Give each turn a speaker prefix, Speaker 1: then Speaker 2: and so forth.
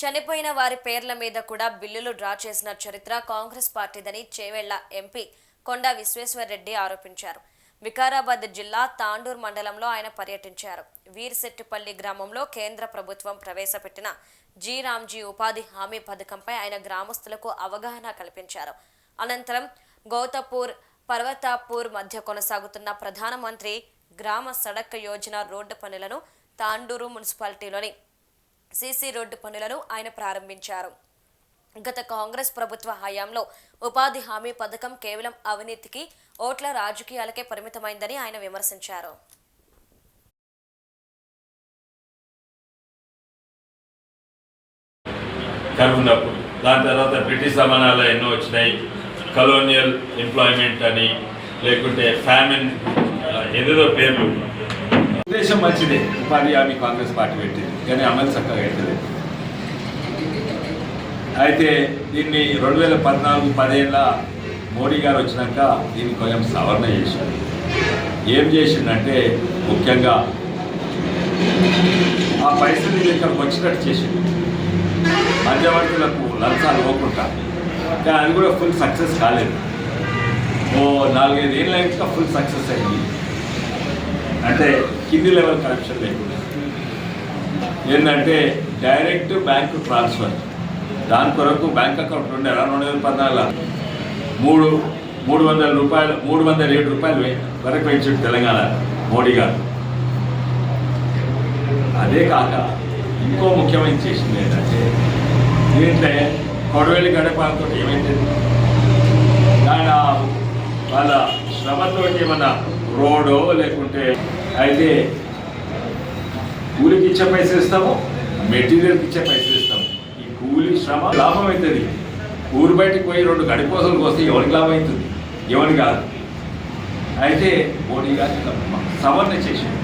Speaker 1: చనిపోయిన వారి పేర్ల మీద కూడా బిల్లులు డ్రా చేసిన చరిత్ర కాంగ్రెస్ పార్టీదని చేవెళ్ళ ఎంపీ కొండా విశ్వేశ్వరరెడ్డి ఆరోపించారు. వికారాబాద్ జిల్లా తాండూర్ మండలంలో ఆయన పర్యటించారు. వీర్శెట్టిపల్లి గ్రామంలో కేంద్ర ప్రభుత్వం ప్రవేశపెట్టిన జీ రామ్జీ ఉపాధి హామీ పథకంపై ఆయన గ్రామస్తులకు అవగాహన కల్పించారు. అనంతరం గౌతపూర్ పర్వతాపూర్ మధ్య కొనసాగుతున్న ప్రధానమంత్రి గ్రామ సడక్ యోజన రోడ్డు పనులను తాండూరు మున్సిపాలిటీలోని సీసీ రోడ్డు పనులను ఆయన ప్రారంభించారు. గత కాంగ్రెస్ ప్రభుత్వ హయాంలో ఉపాధి హామీ పథకం కేవలం అవినీతికి ఓట్ల రాజకీయాలకే పరిమితమైందని ఆయన విమర్శించారు.
Speaker 2: కరువున్నప్పుడు దాని తర్వాత బ్రిటిష్ సమానాలు ఎన్నో వచ్చినాయి. కలోనియల్ ఎంప్లాయ్మెంట్ అని లేకుంటే ఫ్యామిన్ ఏదేదో పేర్లు
Speaker 3: ఉద్దేశం మంచిదే. ఉపాధి హామీ కాంగ్రెస్ పార్టీ పెట్టింది. కానీ అమలు చక్కగా అవుతుంది అయితే దీన్ని రెండు వేల పద్నాలుగు పదేళ్ళ మోడీ గారు వచ్చినాక దీన్ని కొంచెం సవరణ చేశారు. ఏం చేసిందంటే ముఖ్యంగా ఆ పైసలు ఇక్కడికి వచ్చినట్టు చేసిండు. మధ్యవర్తులకు లంచాలు ఇవ్వకుండా. కానీ అది కూడా ఫుల్ సక్సెస్ కాలేదు. ఓ నాలుగైదు ఏళ్ళ ఫుల్ సక్సెస్ అయింది. అంటే కింది లెవెల్ కనెక్షన్ లేకుండా. ఏంటంటే డైరెక్ట్ బ్యాంకు ట్రాన్స్ఫర్ దాని కొరకు బ్యాంక్ అకౌంట్ ఉండే రెండు వేల పద్నాలుగు మూడు మూడు వందల రూపాయలు మూడు వందల ఏడు రూపాయలు వరకు పెంచాడు తెలంగాణ మోడీ గారు. అదే కాక ఇంకో ముఖ్యమైన చేసింది ఏంటంటే దీంట్లో కొడవేలి గడపాలతో ఏమైంది? ఆయన వాళ్ళ శ్రమతో ఏమన్నా రోడో లేకుంటే అయితే కూలికి ఇచ్చే పైసలు ఇస్తాము మెటీరియల్కి ఇచ్చే పైసలు ఇస్తాము. ఈ కూలి శ్రమ లాభం అవుతుంది. ఊరు బయటికి పోయి రెండు గడిపోసలు వస్తే ఎవరికి లాభం అవుతుంది? ఎవరికి కాదు. అయితే మోడీ గారు సవరణ చేసింది